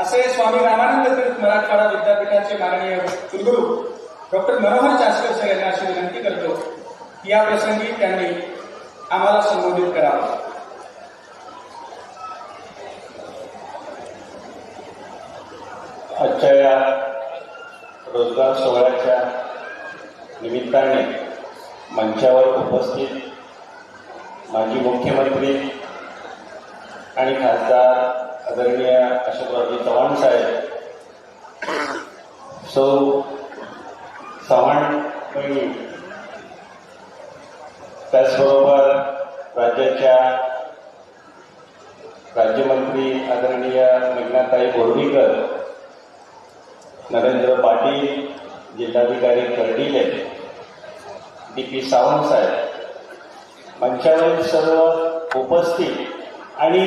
असे स्वामी रामानंद तीर्थ मराठवाडा विद्यापीठाचे माननीय कुलगुरू डॉक्टर मनोहर चासकर सर यांना अशी विनंती करतो की या प्रसंगी त्यांनी आम्हाला संबोधित करावं. आजच्या या रोजगार सोहळ्याच्या निमित्ताने मंचावर उपस्थित माजी मुख्यमंत्री आणि खासदार आदरणीय अशोकरावजी चव्हाण साहेब. सौ चव्हाण बहिणी त्याचबरोबर राज्याच्या राज्यमंत्री आदरणीय मेघनाथाई बोर्डीकर नरेंद्र पाटील जिल्हाधिकारी कर्डिले डी पी सावंत साहेब मंचावरील सर्व उपस्थित आणि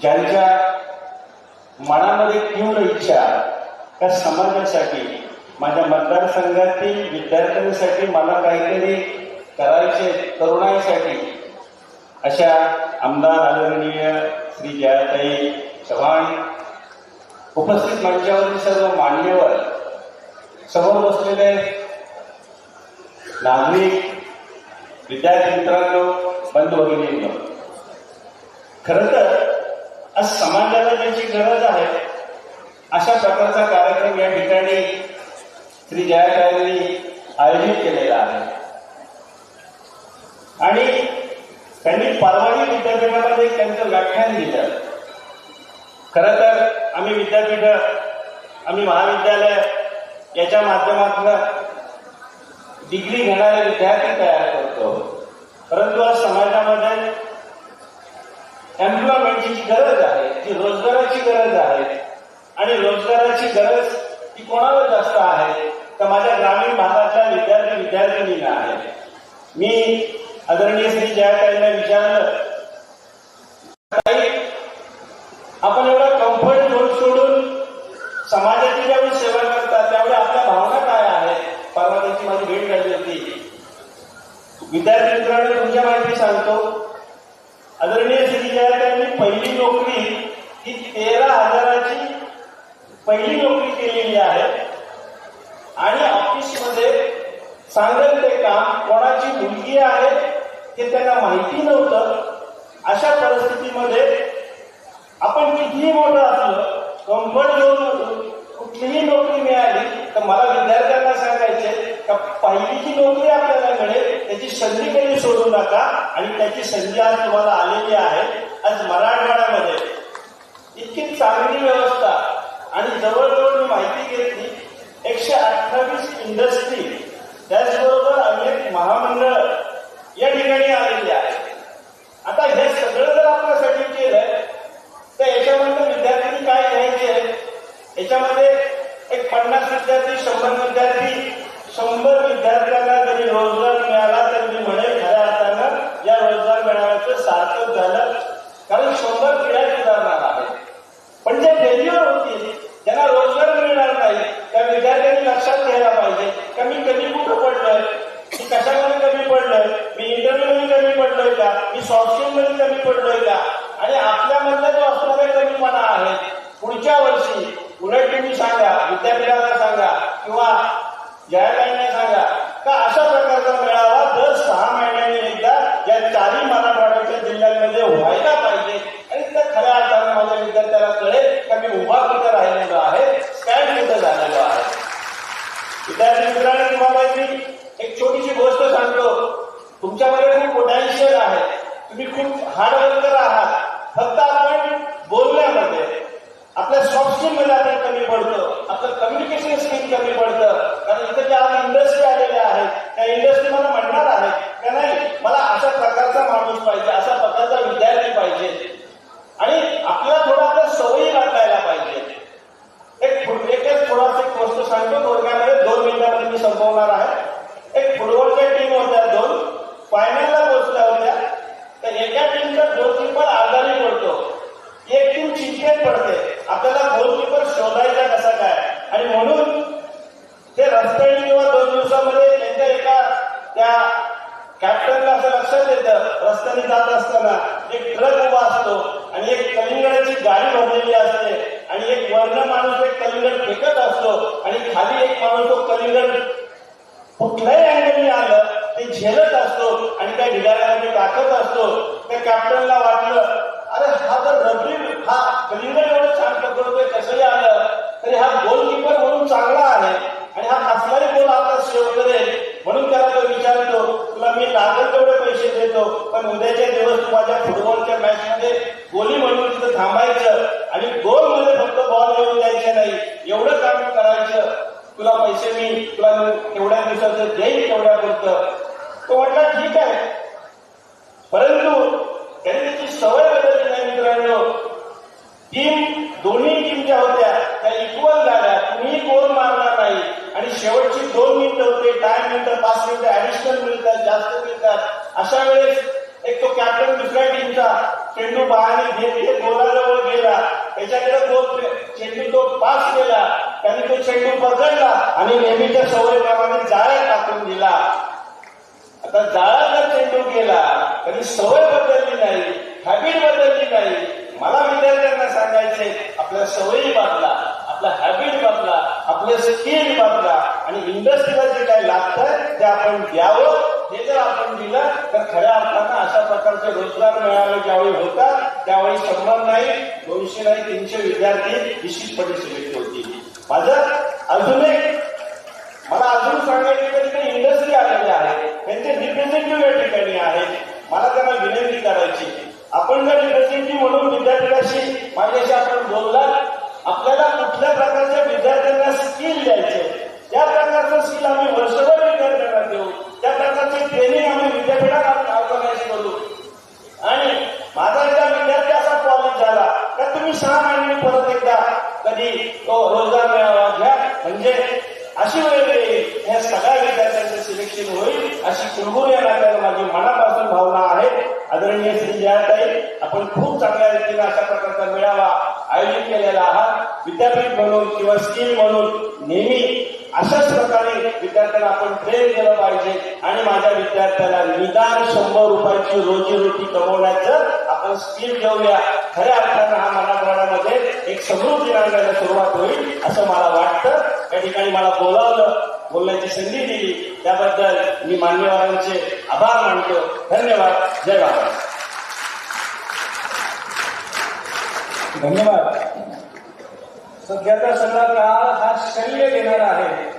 ज्यांच्या मनामध्ये तीव्र इच्छा त्या समाजासाठी माझ्या मतदारसंघातील विद्यार्थ्यांसाठी मला काहीतरी करायचे तरुणाईसाठी अशा आमदार आदरणीय श्री जयाताई चव्हाण उपस्थित मंचावरील सर्व मान्यवर समोर बसलेले नागरिक विद्यार्थी मित्रांनो बंधू भगिनींनो खरं तर आज समाजाला ज्याची गरज आहे अशा प्रकारचा कार्यक्रम या ठिकाणी श्री जयाताईंनी आयोजित केलेला आहे. आणि त्यांनी परवानी विद्यापीठामध्ये त्यांचं व्याख्यान दिलं. खरं तर आम्ही विद्यापीठ आम्ही महाविद्यालय याच्या माध्यमातून डिग्री घेणारे विद्यार्थी तयार करतो. परंतु आज समाजामध्ये एम्प्लॉयमेंटची गरज आहे ती रोजगाराची गरज आहे. आणि रोजगाराची गरज ती कोणाला जास्त आहे? तर माझ्या ग्रामीण भागातल्या विद्यार्थी विद्यार्थिनींना आहे. मी आदरणीय श्री जयाताईंना विचारलं ताई आपण एवढा कम्फर्ट झोन सोडून समाजाची ज्यावेळी सेवा करतात त्यावेळी आपल्या भावना काय आहेत? परवा त्यांची माझी भेट झाली होती. विद्यार्थी मित्रांनो तुमच्या माहिती सांगतो. त्यांनी पहिली नोकरी ही तेरा हजाराची पहिली नोकरी केलेली आहे. आणि ऑफिसमध्ये सांगेल ते काम कोणाची मुलगी आहे हे त्यांना माहिती नव्हतं. अशा परिस्थितीमध्ये आपण कितीही मोठं असलं कम्फर्ट झोन कुठलीही नोकरी मिळाली तर मला विद्यार्थ्यांना सांगायचे का पहिली जी नोकरी आपल्याला मिळेल त्याची संधी कधी सोडू नका. आणि त्याची संधी आज तुम्हाला आलेली आहे. चांगली व्यवस्था. आणि जवळजवळ मी माहिती घेतली एकशे अठ्ठावीस इंडस्ट्री त्याचबरोबर अनेक महामंडळ या ठिकाणी आलेली आहे आता हे सगळं जर आपल्यासाठी केलं तर याच्यामध्ये विद्यार्थ्यांनी काय घ्यायचे याच्यामध्ये एक पन्नास विद्यार्थी शंभर विद्यार्थी शंभर विद्यार्थ्यांना जरी रोजगार मिळाला तर मी म्हणेल खऱ्या अर्थानं या रोजगार मेळाव्याचं सार्थक झालं कारण शंभर पिढ्या सुधारणार आहे पण जे फेल्युअर होतील ज्यांना रोजगार मिळणार नाही त्या विद्यार्थ्यांनी लक्षात घ्यायला पाहिजे का मी कधी कुठं पडलोय मी कशामध्ये कमी पडलोय मी इंटरव्ह्यू मध्ये कमी पडलोय का मी सॉफ्टमध्ये कमी पडलोय का आणि आपल्यामधला जो असणारा कमीपणा आहे पुढच्या वर्षी उलट तुम्ही सांगा विद्यापीठाला सांगा किंवा जयाताईंना सांगा का अशा प्रकारचा मेळावा दर सहा महिन्यांनी एकदा या चारही मराठवाड्याच्या जिल्ह्यांमध्ये व्हायला पाहिजे. आणि त्या खऱ्या अर्थानं माझ्या विद्यार्थ्याला कळेल का मी उभा कुठं राहिलेलो आहे स्टँड कुठं झालेलो आहे. विद्यार्थी मित्रांनी तुम्हाला मी एक छोटीशी गोष्ट सांगतो. तुमच्यामध्ये खूप पोटॅन्शियल आहे. तुम्ही खूप हार्डवर्कर आहात. फक्त आपण बोलण्यामध्ये आपल्या सॉफ्ट स्किलमध्ये आपण कमी पडतो आपलं कम्युनिकेशन स्किल कमी पडतं. कारण इथं ज्या इंडस्ट्री आलेल्या आहेत त्या इंडस्ट्री मला म्हणणार आहेत का नाही मला अशा प्रकारचा माणूस पाहिजे अशा प्रकारचा विद्यार्थी पाहिजे टीमचा गोलकीपर आजारी पडतो. एक टीम चिंतेत पडते. आपल्याला गोलकीपर शोधायचा कसा काय? आणि म्हणून ते रस्त्याने किंवा दोन दिवसामध्ये त्यांच्या एका त्या कॅप्टनला असं लक्षात येतं. रस्त्याने जात असताना एक ट्रक उभा असतो आणि एक कलिंगडाची गाडी भरलेली असते आणि एक वर्ण माणूस एक कलिंगड फेकत असतो आणि खाली एक माणूस तो कलिंगड कुठल्याही अँगलने आलं ते झेलत असतो आणि त्या ढिगाऱ्यामध्ये टाकत असतो. कॅप्टनला वाटलं अरे हा तर रबरी हा क्लिनर एवढं छान पकडतोय कसंही आलं तरी हा गोलकीपर म्हणून चांगला आहे आणि हा कसलाही गोल आता सेव्ह करेल म्हणून त्याला तो विचारतो तुला मी लागेल तेवढे पैसे देतो पण उद्याच्या दिवस तू माझ्या फुटबॉलच्या मॅच मध्ये गोली म्हणून तिथं थांबायचं आणि गोलमध्ये फक्त बॉल येऊन द्यायचे नाही एवढं काम करायचं. तुला पैसे मी तुला एवढ्या दिवसाचं देईन तेवढ्या पुरतं तो म्हटला ठीक आहे. परंतु त्याने त्याची सवय बदलली नाही मित्रांनो. टीम दोन्ही टीम ज्या होत्या. त्या इक्वल झाल्या. तुम्ही गोल मारणार नाही. आणि शेवटची दोन मिनिटं होते. टाइम मिनिटं पाच मिनिटं ऍडिशनल मिळतात जास्त मिळतात अशा वेळेस एक तो कॅप्टन दुसऱ्या टीमचा चेंडू बाहेर घेत घेत गोलाजवळ गेला. त्याच्याकडे तो चेंडू तो पास केला. त्याने तो चेंडू पकडला आणि नेहमीच्या सवयीप्रमाणे जाळ्यात टाकून दिला. आता जाळा जर चेंडू गेला. तरी सवय बदलली नाही हॅबिट बदलली नाही मला विद्यार्थ्यांना सांगायचे आपल्या सवयी बदला आपला हॅबिट बदला आपले स्किल बदला आणि इंडस्ट्रीला जे काही लागतं ते आपण द्यावं. हे जर आपण दिलं तर खऱ्या अर्थानं अशा प्रकारचे रोजगार मेळावे ज्यावेळी होतात त्यावेळी शंभर नाही दोनशे नाही तीनशे विद्यार्थी निश्चितपणे सिलेक्ट होतील माझं अजून एक मला अजून सांगायचं तिथे इंडस्ट्री आलेली आहे त्यांचे रिप्रेझेंटेटिव्ह या ठिकाणी आहेत मला त्यांना विनंती करायची आपण जर रिप्रेझेंटेटिव्ह म्हणून विद्यापीठाशी माझ्याशी आपण बोललात आपल्याला कुठल्या प्रकारच्या विद्यार्थ्यांना स्किल द्यायचे? त्या प्रकारचं स्किल आम्ही वर्षभर विद्यार्थ्यांना देऊ. त्या प्रकारचे ट्रेनिंग आम्ही विद्यापीठात ऑर्गनाईज करू. आणि माझा एकदा विद्यार्थी असा प्रॉब्लेम झाला तर तुम्ही सहा महिने परत एकदा कधी तो रोजगार मिळावा घ्या. म्हणजे अशी वेळ येईल. ह्या सगळ्या विद्यार्थ्यांचं सिलेक्शन होईल. अशी कुरबुर या नात्याला माझी मनापासून भावना आहे. आदरणीय श्री जयाताई आपण खूप चांगल्या रीतीने अशा प्रकारचा मिळावा आयोजित केलेला आहात विद्यापीठ म्हणून किंवा स्किल म्हणून नेहमी अशाच प्रकारे विद्यार्थ्यांना आपण ट्रेन केलं पाहिजे आणि माझ्या विद्यार्थ्याला निदान शंभर रुपयाची रोजीरोटी कमवण्याचं आपण स्किल घेऊया खऱ्या अर्थानं हा मराठवाड्यामध्ये एक समृद्धी आणायला सुरुवात होईल असं मला वाटतं. या ठिकाणी मला बोलावलं बोलण्याची संधी दिली. त्याबद्दल मी मान्यवरांचे आभार मानतो. धन्यवाद. जय महाराज धन्यवाद. सध्याचा सगळा काळ हा शल्य देणारा आहे.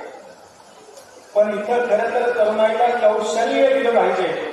पण इथं खरं तर तरुणाईला कौशल्य दिलं पाहिजे.